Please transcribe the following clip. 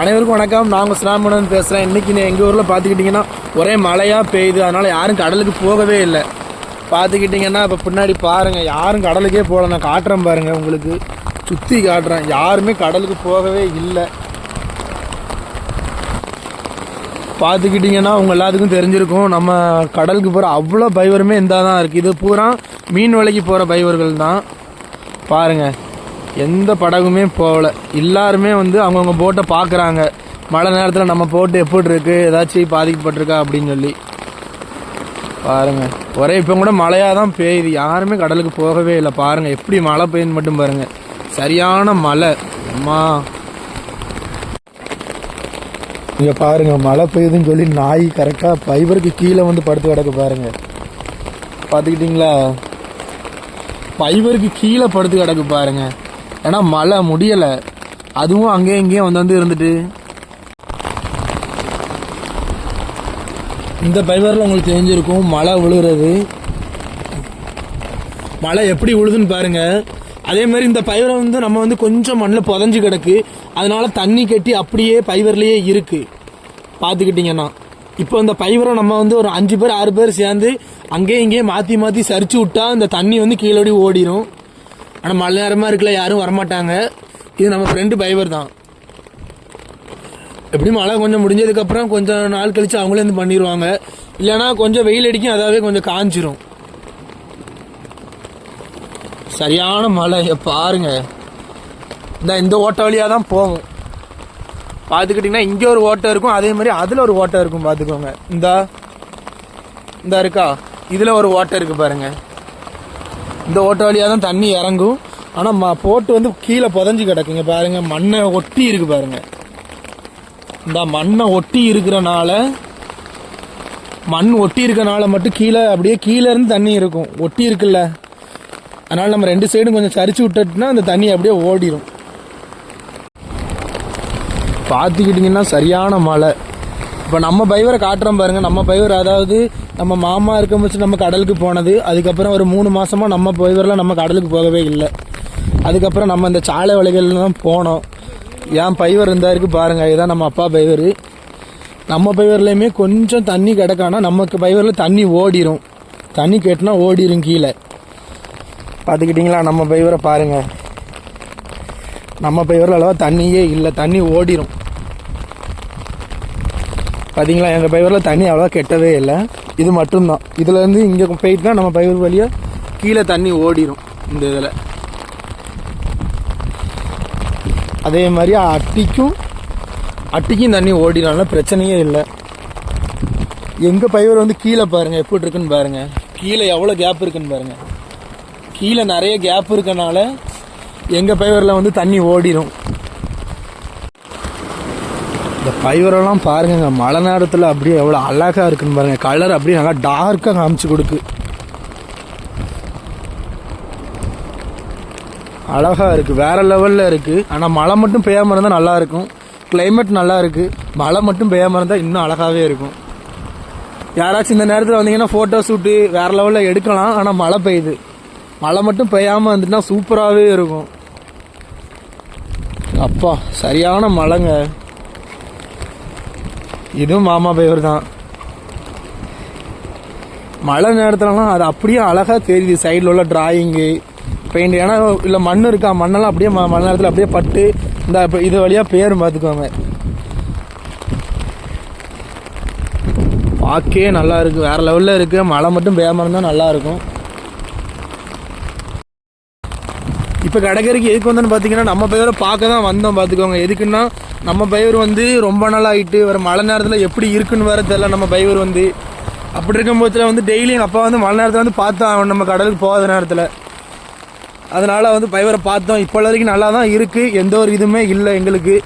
அனைவருக்கும் வணக்கம். நாங்கள் சிராமணன் பேசுகிறேன் இன்றைக்கி எங்கள் ஊரில் பார்த்துக்கிட்டிங்கன்னா ஒரே மழையாக பெய்யுது. அதனால் யாரும் கடலுக்கு போகவே இல்லை. பார்த்துக்கிட்டிங்கன்னா இப்போ பின்னாடி பாருங்கள் யாரும் கடலுக்கே போகல. நான் காட்டுறேன் பாருங்கள் உங்களுக்கு. சுற்றி காட்டுறேன். யாருமே கடலுக்கு போகவே இல்லை. பார்த்துக்கிட்டிங்கன்னா உங்கள் எல்லாத்துக்கும் தெரிஞ்சிருக்கும். நம்ம கடலுக்கு போகிற அவ்வளோ பைவருமே இந்த தான் இருக்குது இது பூரா மீன் விலைக்கு போகிற பைவர்கள் தான். பாருங்கள் எந்த படகுமே போகல. எல்லாருமே வந்து அவங்கவுங்க போட்டை பார்க்குறாங்க. மழை நேரத்தில் நம்ம போட்டு எப்படி இருக்குது ஏதாச்சும் பாதிக்கப்பட்டிருக்கா அப்படின்னு சொல்லி. பாருங்க. ஒரே இப்போ கூட மழையாக தான் பெய்யுது. யாருமே கடலுக்கு போகவே இல்லை. பாருங்கள் எப்படி மழை பெய்யுன்னு மட்டும் பாருங்கள் சரியான மழை. அம்மா. இங்கே பாருங்கள் மழை பெய்யுதுன்னு சொல்லி நாய் கரெக்டாக ஃபைபருக்கு கீழே வந்து படுத்து கிடக்கு பாருங்கள் பார்த்துக்கிட்டிங்களா? ஃபைபருக்கு கீழே படுத்து கிடக்கு பாருங்கள் ஏன்னா மழை முடியலை. அதுவும் அங்கேயும் இங்கேயும் வந்து வந்து இருந்துட்டு. இந்த பைபரில் உங்களுக்கு தெரிஞ்சிருக்கும் மழை விழுகிறது மழை எப்படி விழுதுன்னு பாருங்க. அதே மாதிரி இந்த பயிரை வந்து நம்ம வந்து கொஞ்சம் மண்ணில் புதஞ்சு கிடக்கு. அதனால தண்ணி கட்டி அப்படியே பைவர்லேயே இருக்கு. பார்த்துக்கிட்டிங்கன்னா. இப்போ இந்த பைவரை நம்ம வந்து ஒரு அஞ்சு பேர் ஆறு பேர் சேர்ந்து அங்கேயும் இங்கேயும் மாற்றி மாற்றி சரிச்சு விட்டா இந்த தண்ணி வந்து கீழோடி ஓடிடும் ஆனால் மழை நேரமாக இருக்கல யாரும் வரமாட்டாங்க. இது நம்ம ஃப்ரெண்டு பைவர் தான். எப்படி மழை கொஞ்சம் முடிஞ்சதுக்கப்புறம் கொஞ்சம் நாள் கழித்து அவங்களே வந்து பண்ணிடுவாங்க இல்லைன்னா கொஞ்சம் வெயில் அடிக்கும் அதாவே கொஞ்சம் காஞ்சிரும். சரியான மழை பாருங்க. இந்த இந்த ஓட்ட வழியாக தான் போகும். பார்த்துக்கிட்டிங்கன்னா இங்கே ஒரு ஓட்டம் இருக்கும் அதே மாதிரி அதில் ஒரு ஓட்டம் இருக்கும் பார்த்துக்கோங்க. இந்தா இந்தா இருக்கா? இதில் ஒரு ஓட்டம் இருக்குது பாருங்கள் இந்த ஓட்ட வழியாக தான் தண்ணி இறங்கும். ஆனால் ம போட்டு வந்து கீழே புதஞ்சு கிடக்குங்க பாருங்க. மண்ணை ஒட்டி இருக்கு பாருங்க. இந்த மண்ணை ஒட்டி இருக்கிறனால மண் ஒட்டி இருக்கனால மட்டும் கீழே அப்படியே கீழே இருந்து தண்ணி இருக்கும். ஒட்டி இருக்குல்ல. அதனால் நம்ம ரெண்டு சைடும் கொஞ்சம் சரிச்சு விட்டுட்டுனா அந்த தண்ணி அப்படியே ஓடிடும் பார்த்துக்கிட்டிங்கன்னா சரியான மழை. இப்போ நம்ம பைவரை காட்டுறோம் பாருங்க. நம்ம பைவர் அதாவது நம்ம மாமா இருக்க முடிச்சு நம்ம கடலுக்கு போனது. அதுக்கப்புறம் ஒரு மூணு மாசமா நம்ம பைவரில் நம்ம கடலுக்கு போகவே இல்லை. அதுக்கப்புறம் நம்ம இந்த சாலை வழிகளில் தான் போனோம். ஏன் பைவர் இருந்தா இருக்கு பாருங்க. இதுதான் நம்ம அப்பா பைவர். நம்ம பைவர்லையுமே கொஞ்சம் தண்ணி கிடக்கானா நமக்கு பைவரில் தண்ணி ஓடிரும். தண்ணி கெட்டினா ஓடிரும் கீழே. பார்த்துக்கிட்டிங்களா நம்ம பைவரை பாருங்க. நம்ம பைவரில் அளவாக தண்ணியே இல்லை. தண்ணி ஓடிடும் பார்த்தீங்களா எங்கள் பைவரில் தண்ணி அவ்வளோவா கெட்டவே இல்லை. இது மட்டும்தான். இதுலேருந்து இங்கே போயிட்டு தான் நம்ம பைவர் வழியாக கீழே தண்ணி ஓடிரும் இந்த இதில். அதே மாதிரி அட்டிக்கும் அட்டிக்கும் தண்ணி ஓடினால பிரச்சனையே இல்லை. எங்கள் பைவர் வந்து கீழே பாருங்கள் எப்படி இருக்குன்னு பாருங்கள் கீழே எவ்வளோ கேப் இருக்குன்னு பாருங்கள் கீழே நிறைய கேப் இருக்கனால எங்கள் பைவரில் வந்து தண்ணி ஓடிடும் இந்த பைவரெல்லாம் பாருங்க மழை நேரத்தில் அப்படியே எவ்வளோ அழகாக இருக்குன்னு பாருங்கள் கலர் அப்படியே நல்லா டார்க்காக காமிச்சு கொடுக்கு. அழகாக இருக்குது வேறு லெவலில் இருக்குது ஆனால் மழை மட்டும் பெய்யாமல் இருந்தால் நல்லாயிருக்கும் கிளைமேட் நல்லா இருக்குது மழை மட்டும் பெய்யாமல் இருந்தால் இன்னும் அழகாகவே இருக்கும். யாராச்சும் இந்த நேரத்தில் வந்தீங்கன்னா ஃபோட்டோ ஷூட்டு வேறு லெவலில் எடுக்கலாம். ஆனால் மழை பெய்யுது. மழை மட்டும் பெய்யாமல் வந்துட்டுனா சூப்பராகவே இருக்கும். அப்பா சரியான மழைங்க. இதுவும் மாமா பெயர் தான். மழை நேரத்துலலாம் அது அப்படியே அழகாக தெரியுது. சைடில் உள்ள டிராயிங்கு பெயிண்ட் ஏன்னா இல்லை மண் இருக்கா? மண்ணெல்லாம் அப்படியே ம- மழை நேரத்தில் அப்படியே பட்டு இந்த இது வழியாக பேரும் பார்த்துக்கோங்க பார்க்கே நல்லா இருக்குது வேறு லெவலில் இருக்குது மழை மட்டும் பெய்யாம இருந்தால் நல்லா இருக்கும் இப்போ கடற்கரைக்கு எதுக்கு வந்தோன்னு பார்த்தீங்கன்னா நம்ம பயிரை பார்க்க தான் வந்தோம் பார்த்துக்கோங்க எதுக்குன்னா நம்ம பைவர் வந்து ரொம்ப நாள் ஆகிட்டு வர மழை நேரத்தில் எப்படி இருக்குன்னு வேற தெரியல நம்ம பைவர் வந்து. அப்படி இருக்கும் போதுல வந்து டெய்லி எங்கள் அப்பா வந்து மழை நேரத்தில் வந்து பார்த்தோம் நம்ம கடலுக்கு போகாத நேரத்தில். அதனால் வந்து பைவரை பார்த்தோம். இப்போ வரைக்கும் நல்லா தான் இருக்குது எந்த ஒரு இதுவுமே இல்லை எங்களுக்கு.